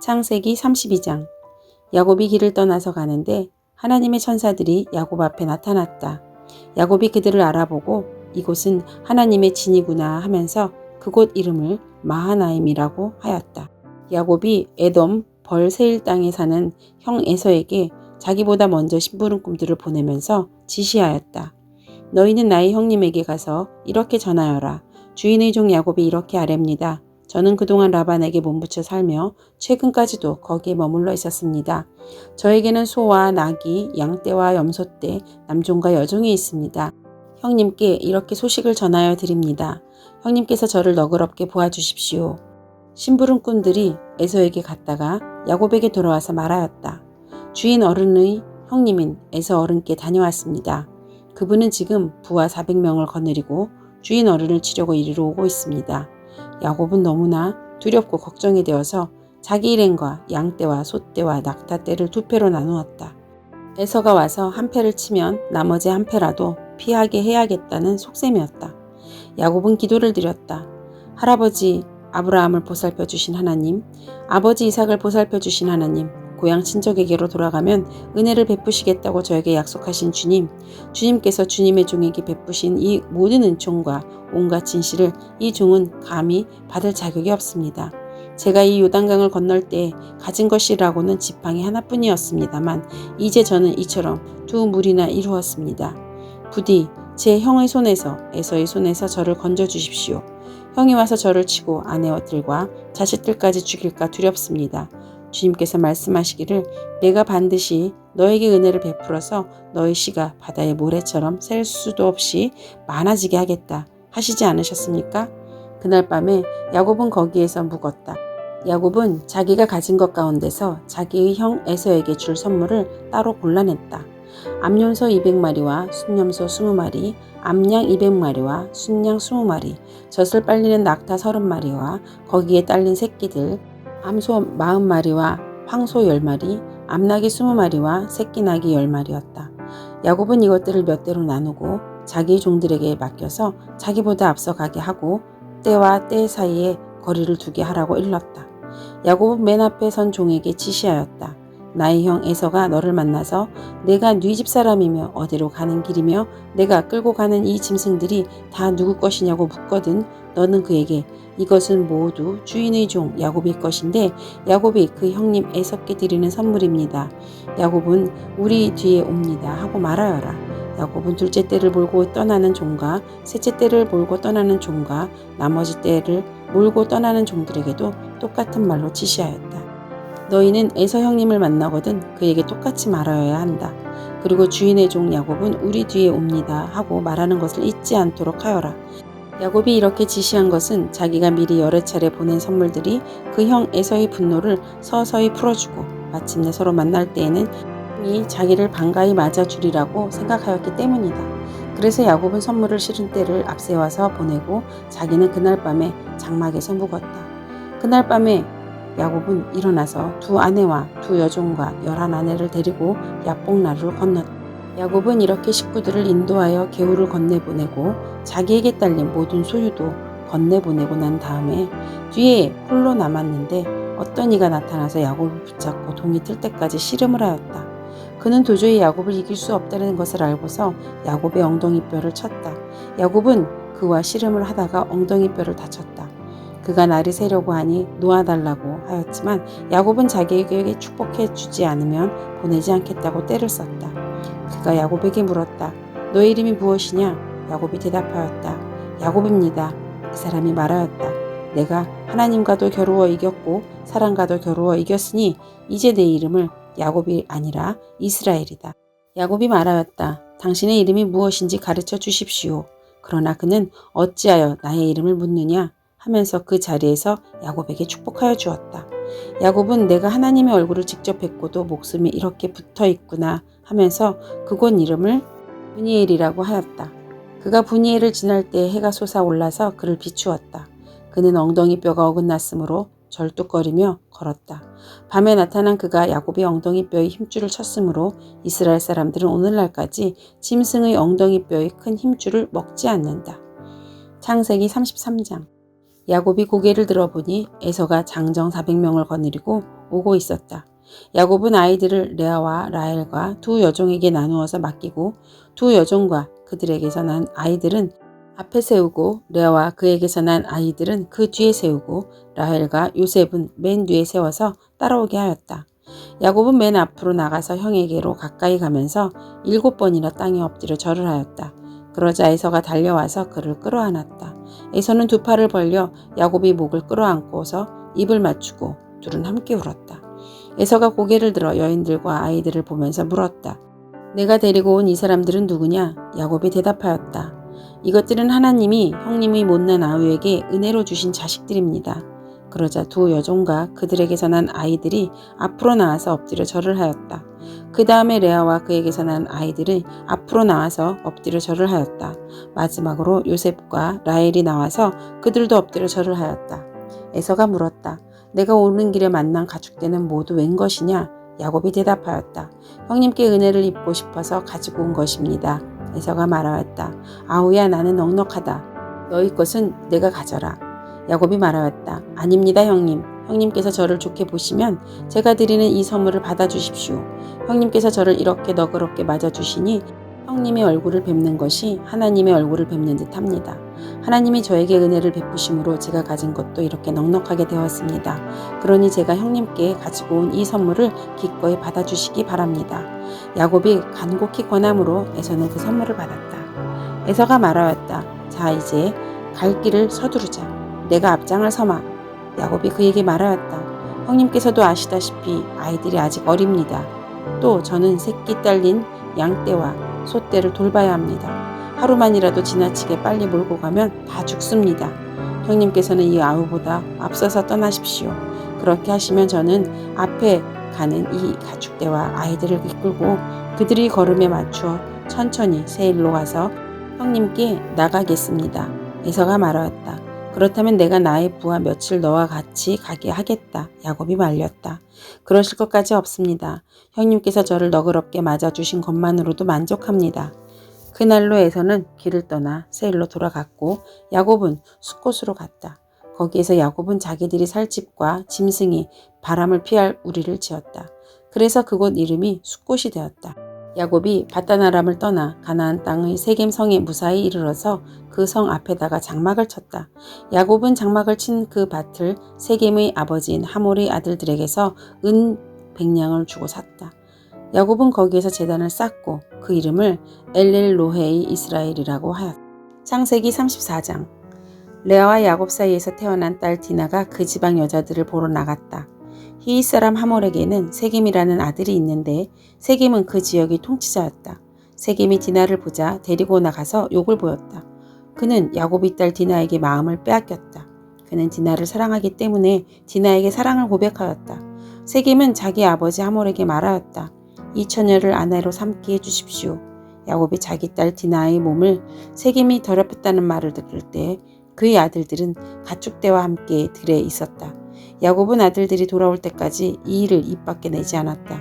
창세기 32장 야곱이 길을 떠나서 가는데 하나님의 천사들이 야곱 앞에 나타났다. 야곱이 그들을 알아보고 이곳은 하나님의 진이구나 하면서 그곳 이름을 마하나임이라고 하였다. 야곱이 에돔 벌세일 땅에 사는 형 에서에게 자기보다 먼저 심부름 꿈들을 보내면서 지시하였다. 너희는 나의 형님에게 가서 이렇게 전하여라. 주인의 종 야곱이 이렇게 아랩니다. 저는 그동안 라반에게 몸붙여 살며 최근까지도 거기에 머물러 있었습니다. 저에게는 소와 나귀, 양떼와 염소떼, 남종과 여종이 있습니다. 형님께 이렇게 소식을 전하여 드립니다. 형님께서 저를 너그럽게 보아주십시오. 심부름꾼들이 에서에게 갔다가 야곱에게 돌아와서 말하였다. 주인 어른의 형님인 에서 어른께 다녀왔습니다. 그분은 지금 부하 400명을 거느리고 주인 어른을 치려고 이리로 오고 있습니다. 야곱은 너무나 두렵고 걱정이 되어서 자기 일행과 양떼와 소떼와 낙타떼를 두 패로 나누었다. 에서가 와서 한 패를 치면 나머지 한 패라도 피하게 해야겠다는 속셈이었다. 야곱은 기도를 드렸다. 할아버지 아브라함을 보살펴 주신 하나님, 아버지 이삭을 보살펴 주신 하나님, 고향 친척에게로 돌아가면 은혜를 베푸시겠다고 저에게 약속하신 주님, 주님께서 주님의 종에게 베푸신 이 모든 은총과 온갖 진실을 이 종은 감히 받을 자격이 없습니다. 제가 이 요단강을 건널 때 가진 것이라고는 지팡이 하나뿐이었습니다만 이제 저는 이처럼 두 무리나 이루었습니다. 부디 제 형의 손에서 에서의 손에서 저를 건져 주십시오. 형이 와서 저를 치고 아내들과 자식들까지 죽일까 두렵습니다. 주님께서 말씀하시기를 내가 반드시 너에게 은혜를 베풀어서 너의 씨가 바다의 모래처럼 셀 수도 없이 많아지게 하겠다 하시지 않으셨습니까? 그날 밤에 야곱은 거기에서 묵었다. 야곱은 자기가 가진 것 가운데서 자기의 형 에서에게 줄 선물을 따로 골라냈다. 암염소 200마리와 순염소 20마리, 암양 200마리와 순양 20마리, 젖을 빨리는 낙타 30마리와 거기에 딸린 새끼들, 암소 40마리와 황소 10마리, 암나귀 20마리와 새끼나귀 10마리였다. 야곱은 이것들을 몇 대로 나누고 자기 종들에게 맡겨서 자기보다 앞서가게 하고 때와 때 사이에 거리를 두게 하라고 일렀다. 야곱은 맨 앞에 선 종에게 지시하였다. 나의 형 에서가 너를 만나서 내가 네 집 사람이며 어디로 가는 길이며 내가 끌고 가는 이 짐승들이 다 누구 것이냐고 묻거든 너는 그에게 이것은 모두 주인의 종 야곱의 것인데 야곱이 그 형님 에서께 드리는 선물입니다. 야곱은 우리 뒤에 옵니다 하고 말하여라. 야곱은 둘째 때를 몰고 떠나는 종과 셋째 때를 몰고 떠나는 종과 나머지 때를 몰고 떠나는 종들에게도 똑같은 말로 지시하였다. 너희는 에서 형님을 만나거든 그에게 똑같이 말하여야 한다. 그리고 주인의 종 야곱은 우리 뒤에 옵니다 하고 말하는 것을 잊지 않도록 하여라. 야곱이 이렇게 지시한 것은 자기가 미리 여러 차례 보낸 선물들이 그 형 에서의 분노를 서서히 풀어주고 마침내 서로 만날 때에는 이 자기를 반가이 맞아주리라고 생각하였기 때문이다. 그래서 야곱은 선물을 실은 때를 앞세워서 보내고 자기는 그날 밤에 장막에서 묵었다. 그날 밤에 야곱은 일어나서 두 아내와 두 여종과 열한 아내를 데리고 야복나루를 건넜다. 야곱은 이렇게 식구들을 인도하여 개울을 건네보내고 자기에게 딸린 모든 소유도 건네보내고 난 다음에 뒤에 홀로 남았는데 어떤 이가 나타나서 야곱을 붙잡고 동이 틀 때까지 씨름을 하였다. 그는 도저히 야곱을 이길 수 없다는 것을 알고서 야곱의 엉덩이 뼈를 쳤다. 야곱은 그와 씨름을 하다가 엉덩이 뼈를 다쳤다. 그가 나를 세려고 하니 놓아달라고 하였지만 야곱은 자기에게 축복해 주지 않으면 보내지 않겠다고 때를 썼다. 그가 야곱에게 물었다. 너의 이름이 무엇이냐? 야곱이 대답하였다. 야곱입니다. 그 사람이 말하였다. 내가 하나님과도 겨루어 이겼고 사람과도 겨루어 이겼으니 이제 내 이름을 야곱이 아니라 이스라엘이다. 야곱이 말하였다. 당신의 이름이 무엇인지 가르쳐 주십시오. 그러나 그는 어찌하여 나의 이름을 묻느냐 하면서 그 자리에서 야곱에게 축복하여 주었다. 야곱은 내가 하나님의 얼굴을 직접 뵙고도 목숨이 이렇게 붙어 있구나 하면서 그곳 이름을 분이엘이라고 하였다. 그가 분이엘을 지날 때 해가 솟아올라서 그를 비추었다. 그는 엉덩이 뼈가 어긋났으므로 절뚝거리며 걸었다. 밤에 나타난 그가 야곱의 엉덩이 뼈에 힘줄을 쳤으므로 이스라엘 사람들은 오늘날까지 짐승의 엉덩이 뼈의 큰 힘줄을 먹지 않는다. 창세기 33장 야곱이 고개를 들어보니 에서가 장정 400명을 거느리고 오고 있었다. 야곱은 아이들을 레아와 라헬과 두 여종에게 나누어서 맡기고 두 여종과 그들에게서 난 아이들은 앞에 세우고 레아와 그에게서 난 아이들은 그 뒤에 세우고 라헬과 요셉은 맨 뒤에 세워서 따라오게 하였다. 야곱은 맨 앞으로 나가서 형에게로 가까이 가면서 일곱 번이나 땅에 엎드려 절을 하였다. 그러자 에서가 달려와서 그를 끌어안았다. 에서는 두 팔을 벌려 야곱이 목을 끌어안고서 입을 맞추고 둘은 함께 울었다. 에서가 고개를 들어 여인들과 아이들을 보면서 물었다. 내가 데리고 온 이 사람들은 누구냐? 야곱이 대답하였다. 이것들은 하나님이 형님이 못난 아우에게 은혜로 주신 자식들입니다. 그러자 두 여종과 그들에게서 난 아이들이 앞으로 나와서 엎드려 절을 하였다. 그 다음에 레아와 그에게서 난 아이들은 앞으로 나와서 엎드려 절을 하였다. 마지막으로 요셉과 라헬이 나와서 그들도 엎드려 절을 하였다. 에서가 물었다. 내가 오는 길에 만난 가축대는 모두 웬 것이냐? 야곱이 대답하였다. 형님께 은혜를 입고 싶어서 가지고 온 것입니다. 에서가 말하였다. 아우야 나는 넉넉하다. 너희 것은 내가 가져라. 야곱이 말하였다. 아닙니다 형님. 형님께서 저를 좋게 보시면 제가 드리는 이 선물을 받아주십시오. 형님께서 저를 이렇게 너그럽게 맞아주시니 형님의 얼굴을 뵙는 것이 하나님의 얼굴을 뵙는 듯 합니다. 하나님이 저에게 은혜를 베푸심으로 제가 가진 것도 이렇게 넉넉하게 되었습니다. 그러니 제가 형님께 가지고 온 이 선물을 기꺼이 받아주시기 바랍니다. 야곱이 간곡히 권함으로 에서는 그 선물을 받았다. 에서가 말하였다. 자 이제 갈 길을 서두르자. 내가 앞장을 서마. 야곱이 그에게 말하였다. 형님께서도 아시다시피 아이들이 아직 어립니다. 또 저는 새끼 딸린 양떼와 소떼를 돌봐야 합니다. 하루만이라도 지나치게 빨리 몰고 가면 다 죽습니다. 형님께서는 이 아우보다 앞서서 떠나십시오. 그렇게 하시면 저는 앞에 가는 이 가축대와 아이들을 이끌고 그들이 걸음에 맞추어 천천히 세일로 가서 형님께 나가겠습니다. 에서가 말하였다. 그렇다면 내가 나의 부하 며칠 너와 같이 가게 하겠다. 야곱이 말렸다. 그러실 것까지 없습니다. 형님께서 저를 너그럽게 맞아주신 것만으로도 만족합니다. 그날로 에서는 길을 떠나 세일로 돌아갔고 야곱은 숲곳으로 갔다. 거기에서 야곱은 자기들이 살 집과 짐승이 바람을 피할 우리를 지었다. 그래서 그곳 이름이 숲곳이 되었다. 야곱이 바다나람을 떠나 가나안 땅의 세겜 성에 무사히 이르러서 그 성 앞에다가 장막을 쳤다. 야곱은 장막을 친 그 밭을 세겜의 아버지인 하몰의 아들들에게서 은 백냥을 주고 샀다. 야곱은 거기에서 재단을 쌓고 그 이름을 엘렐로헤이 이스라엘이라고 하였다. 창세기 34장 레아와 야곱 사이에서 태어난 딸 디나가 그 지방 여자들을 보러 나갔다. 히윗 사람 하몰에게는 세겜이라는 아들이 있는데 세겜은 그 지역의 통치자였다. 세겜이 디나를 보자 데리고 나가서 욕을 보였다. 그는 야곱의 딸 디나에게 마음을 빼앗겼다. 그는 디나를 사랑하기 때문에 디나에게 사랑을 고백하였다. 세겜은 자기 아버지 하몰에게 말하였다. 이 처녀를 아내로 삼게 해주십시오. 야곱이 자기 딸 디나의 몸을 세겜이 더럽혔다는 말을 들을 때 그의 아들들은 가축대와 함께 들에 있었다. 야곱은 아들들이 돌아올 때까지 이 일을 입 밖에 내지 않았다.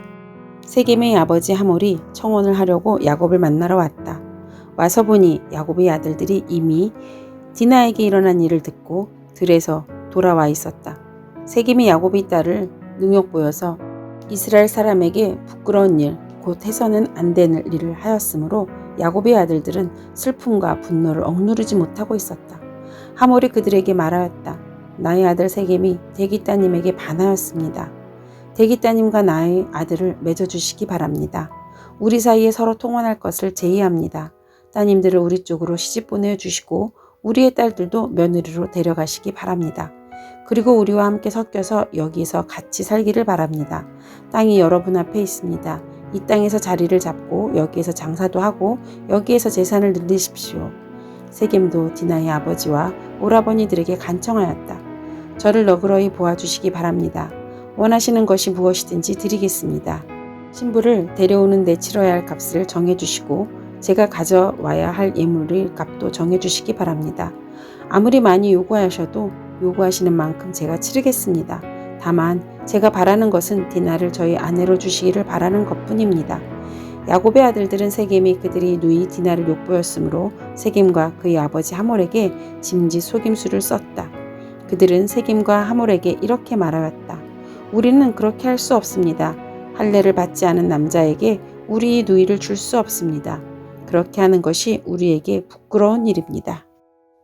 세겜의 아버지 하몰이 청혼을 하려고 야곱을 만나러 왔다. 와서 보니 야곱의 아들들이 이미 디나에게 일어난 일을 듣고 들에서 돌아와 있었다. 세겜이 야곱의 딸을 능욕 보여서 이스라엘 사람에게 부끄러운 일, 곧 해서는 안 되는 일을 하였으므로 야곱의 아들들은 슬픔과 분노를 억누르지 못하고 있었다. 하몰이 그들에게 말하였다. 나의 아들 세겜이 대기 따님에게 반하였습니다. 대기 따님과 나의 아들을 맺어주시기 바랍니다. 우리 사이에 서로 통혼할 것을 제의합니다. 따님들을 우리 쪽으로 시집 보내주시고 우리의 딸들도 며느리로 데려가시기 바랍니다. 그리고 우리와 함께 섞여서 여기서 같이 살기를 바랍니다. 땅이 여러분 앞에 있습니다. 이 땅에서 자리를 잡고 여기에서 장사도 하고 여기에서 재산을 늘리십시오. 세겜도 디나의 아버지와 오라버니들에게 간청하였다. 저를 너그러이 보아주시기 바랍니다. 원하시는 것이 무엇이든지 드리겠습니다. 신부를 데려오는 데 치러야 할 값을 정해주시고 제가 가져와야 할 예물의 값도 정해주시기 바랍니다. 아무리 많이 요구하셔도 요구하시는 만큼 제가 치르겠습니다. 다만 제가 바라는 것은 디나를 저희 아내로 주시기를 바라는 것뿐입니다. 야곱의 아들들은 세겜이 그들이 누이 디나를 욕보였으므로 세겜과 그의 아버지 하몰에게 짐짓 속임수를 썼다. 그들은 세김과 하몰에게 이렇게 말하였다. 우리는 그렇게 할 수 없습니다. 할례를 받지 않은 남자에게 우리의 누이를 줄 수 없습니다. 그렇게 하는 것이 우리에게 부끄러운 일입니다.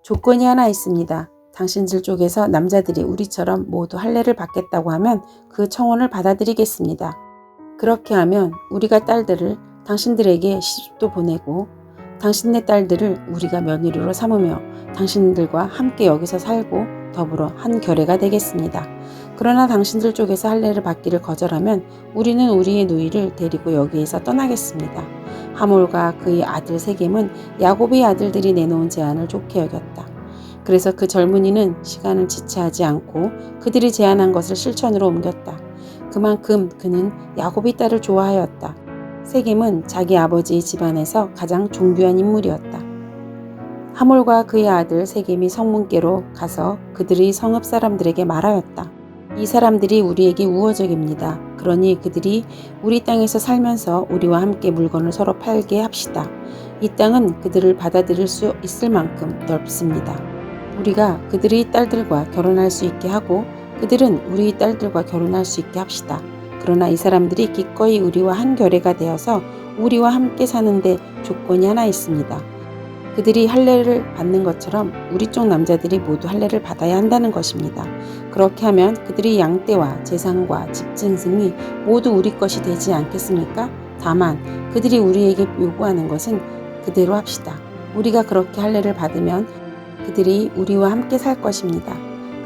조건이 하나 있습니다. 당신들 쪽에서 남자들이 우리처럼 모두 할례를 받겠다고 하면 그 청혼을 받아들이겠습니다. 그렇게 하면 우리가 딸들을 당신들에게 시집도 보내고 당신네 딸들을 우리가 며느리로 삼으며 당신들과 함께 여기서 살고 더불어 한 결례가 되겠습니다. 그러나 당신들 쪽에서 할례를 받기를 거절하면 우리는 우리의 누이를 데리고 여기에서 떠나겠습니다. 하몰과 그의 아들 세겜은 야곱의 아들들이 내놓은 제안을 좋게 여겼다. 그래서 그 젊은이는 시간을 지체하지 않고 그들이 제안한 것을 실천으로 옮겼다. 그만큼 그는 야곱의 딸을 좋아하였다. 세겜은 자기 아버지의 집안에서 가장 존귀한 인물이었다. 하몰과 그의 아들 세겜이 성문께로 가서 그들의 성읍 사람들에게 말하였다. 이 사람들이 우리에게 우호적입니다. 그러니 그들이 우리 땅에서 살면서 우리와 함께 물건을 서로 팔게 합시다. 이 땅은 그들을 받아들일 수 있을 만큼 넓습니다. 우리가 그들의 딸들과 결혼할 수 있게 하고 그들은 우리 딸들과 결혼할 수 있게 합시다. 그러나 이 사람들이 기꺼이 우리와 한 결례가 되어서 우리와 함께 사는데 조건이 하나 있습니다. 그들이 할례를 받는 것처럼 우리 쪽 남자들이 모두 할례를 받아야 한다는 것입니다. 그렇게 하면 그들이 양떼와 재산과 집 증승이 모두 우리 것이 되지 않겠습니까? 다만 그들이 우리에게 요구하는 것은 그대로 합시다. 우리가 그렇게 할례를 받으면 그들이 우리와 함께 살 것입니다.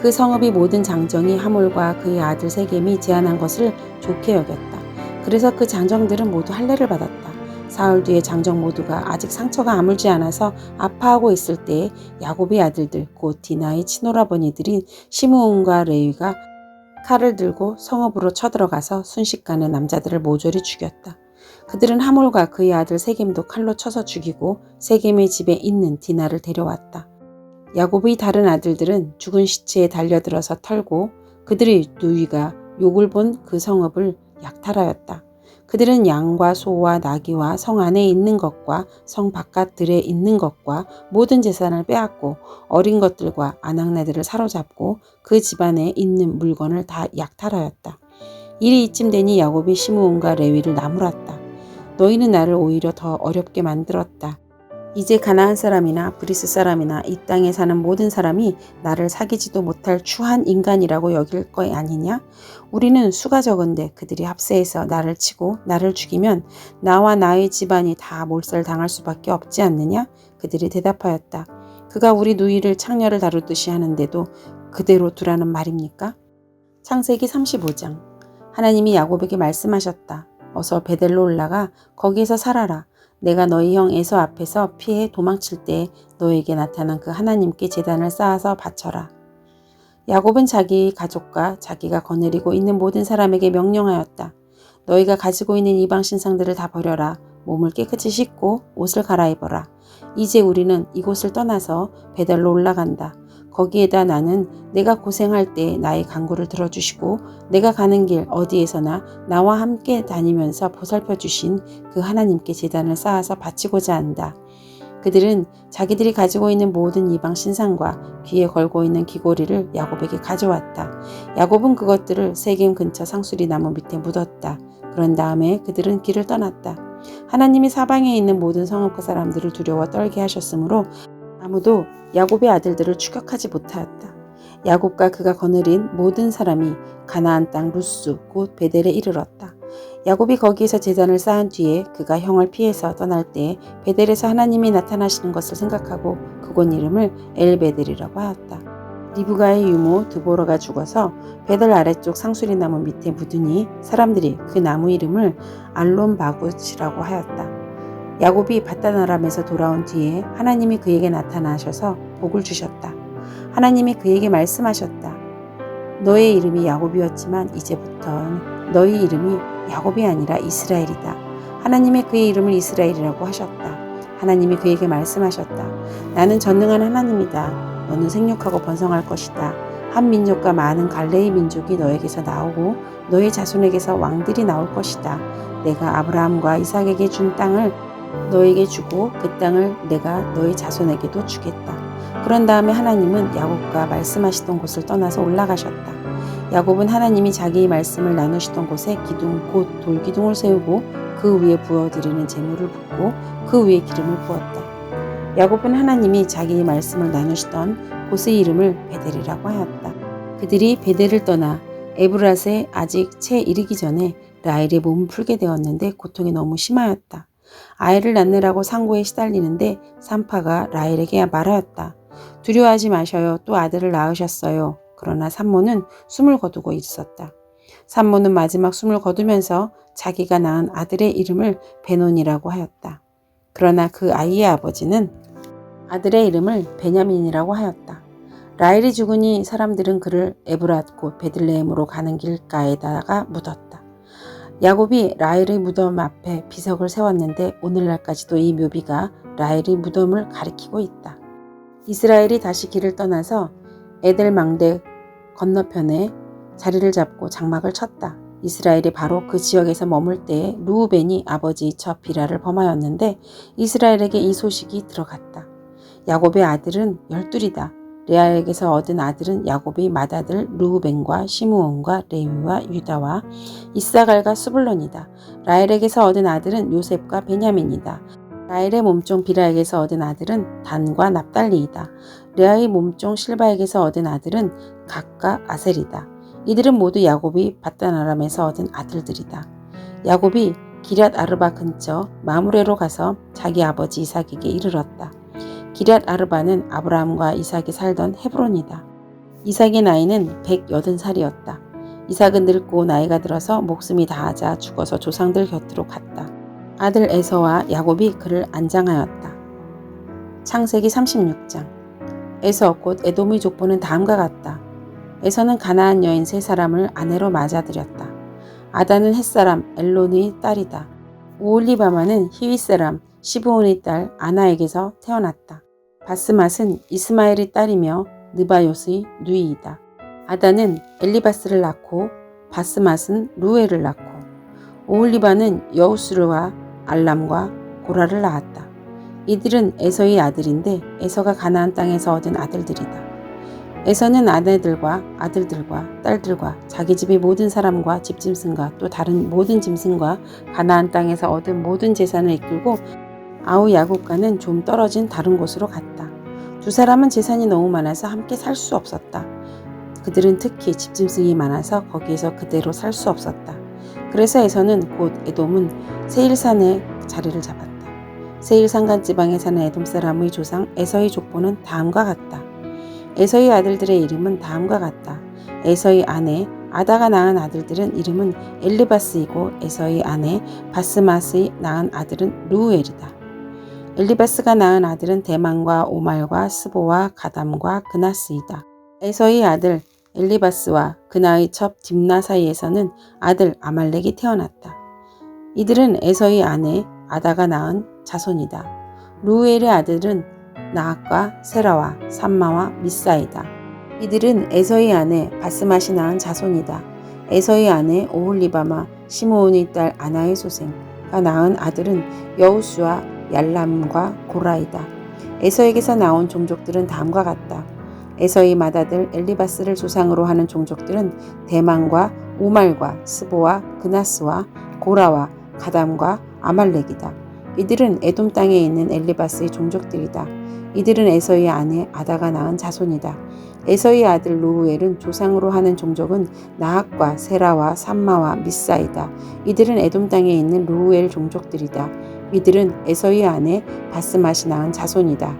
그 성읍의 모든 장정이 하몰과 그의 아들 세겜이 제안한 것을 좋게 여겼다. 그래서 그 장정들은 모두 할례를 받았다. 사흘 뒤에 장정 모두가 아직 상처가 아물지 않아서 아파하고 있을 때에 야곱의 아들들 곧 디나의 친오라버니들인 시므온과 레위가 칼을 들고 성읍으로 쳐들어가서 순식간에 남자들을 모조리 죽였다. 그들은 하몰과 그의 아들 세겜도 칼로 쳐서 죽이고 세겜의 집에 있는 디나를 데려왔다. 야곱의 다른 아들들은 죽은 시체에 달려들어서 털고 그들의 누이가 욕을 본 그 성읍을 약탈하였다. 그들은 양과 소와 나귀와 성 안에 있는 것과 성 바깥들에 있는 것과 모든 재산을 빼앗고 어린 것들과 아낙네들을 사로잡고 그 집안에 있는 물건을 다 약탈하였다. 일이 이쯤 되니 야곱이 시므온과 레위를 나무랐다. 너희는 나를 오히려 더 어렵게 만들었다. 이제 가나안 사람이나 브리스 사람이나 이 땅에 사는 모든 사람이 나를 사귀지도 못할 추한 인간이라고 여길 거 아니냐? 우리는 수가 적은데 그들이 합세해서 나를 치고 나를 죽이면 나와 나의 집안이 다 몰살 당할 수밖에 없지 않느냐? 그들이 대답하였다. 그가 우리 누이를 창녀를 다루듯이 하는데도 그대로 두라는 말입니까? 창세기 35장 하나님이 야곱에게 말씀하셨다. 어서 베델로 올라가 거기에서 살아라. 내가 너희 형 에서 앞에서 피해 도망칠 때 너에게 나타난 그 하나님께 재단을 쌓아서 바쳐라. 야곱은 자기 가족과 자기가 거느리고 있는 모든 사람에게 명령하였다. 너희가 가지고 있는 이방 신상들을 다 버려라. 몸을 깨끗이 씻고 옷을 갈아입어라. 이제 우리는 이곳을 떠나서 베델로 올라간다. 거기에다 나는 내가 고생할 때 나의 간구를 들어주시고 내가 가는 길 어디에서나 나와 함께 다니면서 보살펴 주신 그 하나님께 재단을 쌓아서 바치고자 한다. 그들은 자기들이 가지고 있는 모든 이방 신상과 귀에 걸고 있는 귀고리를 야곱에게 가져왔다. 야곱은 그것들을 세겜 근처 상수리 나무 밑에 묻었다. 그런 다음에 그들은 길을 떠났다. 하나님이 사방에 있는 모든 성읍과 사람들을 두려워 떨게 하셨으므로 아무도 야곱의 아들들을 추격하지 못하였다. 야곱과 그가 거느린 모든 사람이 가나안 땅 루스 곧 베델에 이르렀다. 야곱이 거기에서 재단을 쌓은 뒤에 그가 형을 피해서 떠날 때 베델에서 하나님이 나타나시는 것을 생각하고 그곳 이름을 엘베델이라고 하였다. 리브가의 유모 드보러가 죽어서 베델 아래쪽 상수리 나무 밑에 묻으니 사람들이 그 나무 이름을 알론 바굿이라고 하였다. 야곱이 바다나람에서 돌아온 뒤에 하나님이 그에게 나타나셔서 복을 주셨다. 하나님이 그에게 말씀하셨다. 너의 이름이 야곱이었지만 이제부터는 너희 이름이 야곱이 아니라 이스라엘이다. 하나님이 그의 이름을 이스라엘이라고 하셨다. 하나님이 그에게 말씀하셨다. 나는 전능한 하나님이다. 너는 생육하고 번성할 것이다. 한 민족과 많은 갈레의 민족이 너에게서 나오고 너의 자손에게서 왕들이 나올 것이다. 내가 아브라함과 이삭에게 준 땅을 너에게 주고 그 땅을 내가 너희 자손에게도 주겠다. 그런 다음에 하나님은 야곱과 말씀하시던 곳을 떠나서 올라가셨다. 야곱은 하나님이 자기의 말씀을 나누시던 곳에 기둥 곧 돌기둥을 세우고 그 위에 부어드리는 재물을 붓고 그 위에 기름을 부었다. 야곱은 하나님이 자기의 말씀을 나누시던 곳의 이름을 베델이라고 하였다. 그들이 베델을 떠나 에브라스에 아직 채 이르기 전에 라헬의 몸을 풀게 되었는데 고통이 너무 심하였다. 아이를 낳느라고 상고에 시달리는데 산파가 라헬에게 말하였다. 두려워하지 마셔요. 또 아들을 낳으셨어요. 그러나 산모는 숨을 거두고 있었다. 산모는 마지막 숨을 거두면서 자기가 낳은 아들의 이름을 베논이라고 하였다. 그러나 그 아이의 아버지는 아들의 이름을 베냐민이라고 하였다. 라헬이 죽으니 사람들은 그를 에브랏 곧 베들레헴으로 가는 길가에다가 묻었다. 야곱이 라헬의 무덤 앞에 비석을 세웠는데 오늘날까지도 이 묘비가 라헬의 무덤을 가리키고 있다. 이스라엘이 다시 길을 떠나서 에델 망대 건너편에 자리를 잡고 장막을 쳤다. 이스라엘이 바로 그 지역에서 머물 때에 루우벤이 아버지 첫 비라를 범하였는데 이스라엘에게 이 소식이 들어갔다. 야곱의 아들은 열둘이다. 레아에게서 얻은 아들은 야곱의 맏아들 루우벤과 시므온과 레위와 유다와 이사갈과 수블론이다. 라헬에게서 얻은 아들은 요셉과 베냐민이다. 라헬의 몸종 비라에게서 얻은 아들은 단과 납달리이다. 레아의 몸종 실바에게서 얻은 아들은 각과 아셀이다. 이들은 모두 야곱이 바다나람에서 얻은 아들들이다. 야곱이 기럇 아르바 근처 마무레로 가서 자기 아버지 이삭에게 이르렀다. 기럇 아르바는 아브라함과 이삭이 살던 헤브론이다. 이삭의 나이는 180살이었다. 이삭은 늙고 나이가 들어서 목숨이 다하자 죽어서 조상들 곁으로 갔다. 아들 에서와 야곱이 그를 안장하였다. 창세기 36장 에서 곧 에돔의 족보는 다음과 같다. 에서는 가나안 여인 세 사람을 아내로 맞아들였다. 아다는 햇사람 엘론의 딸이다. 오올리바마는 히윗 사람 시브온의 딸 아나에게서 태어났다. 바스맛은 이스마엘의 딸이며 느바요스의 누이이다. 아다는 엘리바스를 낳고 바스맛은 루엘을 낳고 오올리바는 여우스르와 알람과 고라를 낳았다. 이들은 에서의 아들인데 에서가 가나안 땅에서 얻은 아들들이다. 에서는 아내들과 아들들과 딸들과 자기 집의 모든 사람과 집짐승과 또 다른 모든 짐승과 가나안 땅에서 얻은 모든 재산을 이끌고 아우 야곱과는 좀 떨어진 다른 곳으로 갔다. 두 사람은 재산이 너무 많아서 함께 살 수 없었다. 그들은 특히 집짐승이 많아서 거기에서 그대로 살 수 없었다. 그래서 에서는 곧 에돔은 세일산에 자리를 잡았다. 세일 산간 지방에 사는 에돔 사람의 조상 에서의 족보는 다음과 같다. 에서의 아들들의 이름은 다음과 같다. 에서의 아내 아다가 낳은 아들들은 이름은 엘리바스이고 에서의 아내 바스마스의 낳은 아들은 루우엘이다. 엘리바스가 낳은 아들은 대만과 오말과 스보와 가담과 그나스이다. 에서의 아들 엘리바스와 그나의 첩 딥나 사이에서는 아들 아말렉이 태어났다. 이들은 에서의 아내 아다가 낳은 자손이다. 루엘의 아들은 나악과 세라와 삼마와 미사이다. 이들은 에서의 아내 바스맛이 낳은 자손이다. 에서의 아내 오홀리바마 시므온의 딸 아나의 소생가 낳은 아들은 여우수와 얄람과 고라이다. 에서에게서 나온 종족들은 다음과 같다. 에서의 맏아들 엘리바스를 조상으로 하는 종족들은 대만과 오말과 스보와 그나스와 고라와 가담과 아말렉이다. 이들은 에돔 땅에 있는 엘리바스의 종족들이다. 이들은 에서의 아내 아다가 낳은 자손이다. 에서의 아들 루우엘은 조상으로 하는 종족은 나학과 세라와 삼마와 미사이다. 이들은 에돔 땅에 있는 루우엘 종족들이다. 이들은 에서의 아내 바스맛이 낳은 자손이다.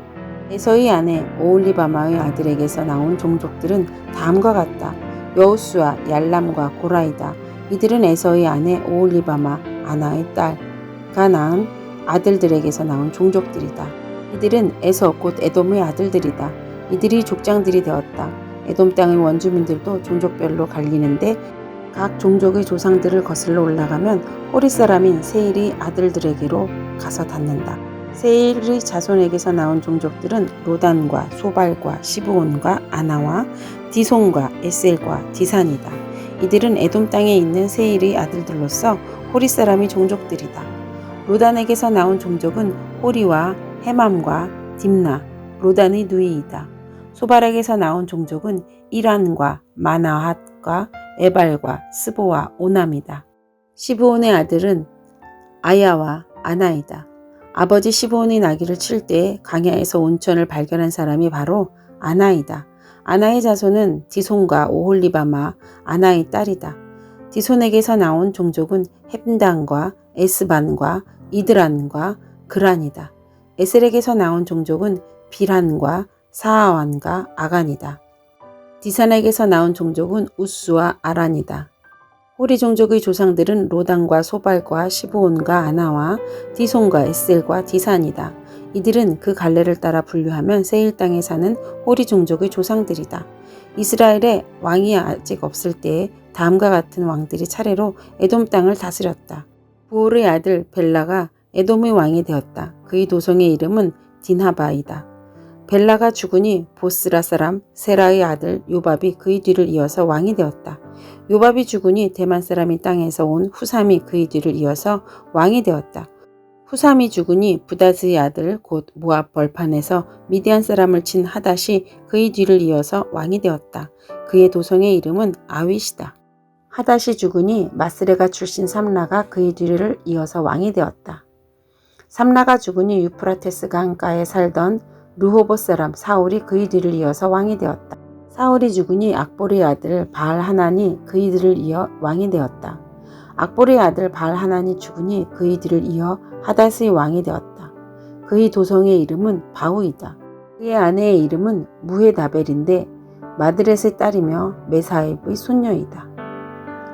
에서의 아내 오올리바마의 아들에게서 나온 종족들은 다음과 같다. 여우수와 얄람과 고라이다. 이들은 에서의 아내 오올리바마 아나의 딸가 낳은 아들들에게서 나온 종족들이다. 이들은 에서 곧 에돔의 아들들이다. 이들이 족장들이 되었다. 에돔 땅의 원주민들도 종족별로 갈리는데 각 종족의 조상들을 거슬러 올라가면 호리 사람인 세일이 아들들에게로 가서 닿는다. 세일의 자손에게서 나온 종족들은 로단과 소발과 시브온과 아나와 디손과 에셀과 디산이다. 이들은 에돔 땅에 있는 세일의 아들들로서 호리 사람의 종족들이다. 로단에게서 나온 종족은 호리와 헤맘과 딥나, 로단의 누이이다. 소발에게서 나온 종족은 이란과 마나핫 과 에발과 스보와 오남이다. 시브온의 아들은 아야와 아나이다. 아버지 시브온이 나귀를 칠 때 강야에서 온천을 발견한 사람이 바로 아나이다. 아나의 자손은 디손과 오홀리바마, 아나의 딸이다. 디손에게서 나온 종족은 햄단과 에스반과 이드란과 그란이다. 에셀에게서 나온 종족은 비란과 사아완과 아간이다. 디산에게서 나온 종족은 우스와 아란이다. 호리 종족의 조상들은 로단과 소발과 시브온과 아나와 디손과 에셀과 디산이다. 이들은 그 갈래를 따라 분류하면 세일 땅에 사는 호리 종족의 조상들이다. 이스라엘에 왕이 아직 없을 때에 다음과 같은 왕들이 차례로 에돔 땅을 다스렸다. 부올의 아들 벨라가 에돔의 왕이 되었다. 그의 도성의 이름은 딘하바이다. 벨라가 죽으니 보스라 사람 세라의 아들 요밥이 그의 뒤를 이어서 왕이 되었다. 요밥이 죽으니 대만 사람이 땅에서 온 후삼이 그의 뒤를 이어서 왕이 되었다. 후삼이 죽으니 부다스의 아들 곧 모압 벌판에서 미디안 사람을 친 하닷이 그의 뒤를 이어서 왕이 되었다. 그의 도성의 이름은 아윗이다. 하닷이 죽으니 마스레가 출신 삼라가 그의 뒤를 이어서 왕이 되었다. 삼라가 죽으니 유프라테스 강가에 살던 르호보 사람 사울이 그의 뒤를 이어서 왕이 되었다. 사울이 죽으니 악보리의 아들 바알 하나니 그의 뒤를 이어 왕이 되었다. 악보리의 아들 바알 하나니 죽으니 그의 뒤를 이어 하닷의 왕이 되었다. 그의 도성의 이름은 바우이다. 그의 아내의 이름은 무헤다벨인데 마드렛의 딸이며 메사입의 손녀이다.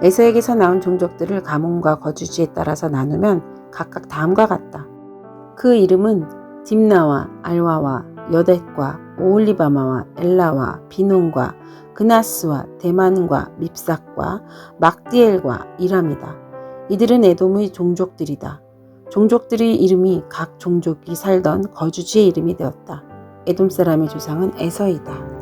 에서에게서 나온 종족들을 가문과 거주지에 따라서 나누면 각각 다음과 같다. 그 이름은 딥나와 알와와 여댓과 오올리바마와 엘라와 비논과 그나스와 대만과 밉삭과 막디엘과 이람이다. 이들은 에돔의 종족들이다. 종족들의 이름이 각 종족이 살던 거주지의 이름이 되었다. 에돔 사람의 조상은 에서이다.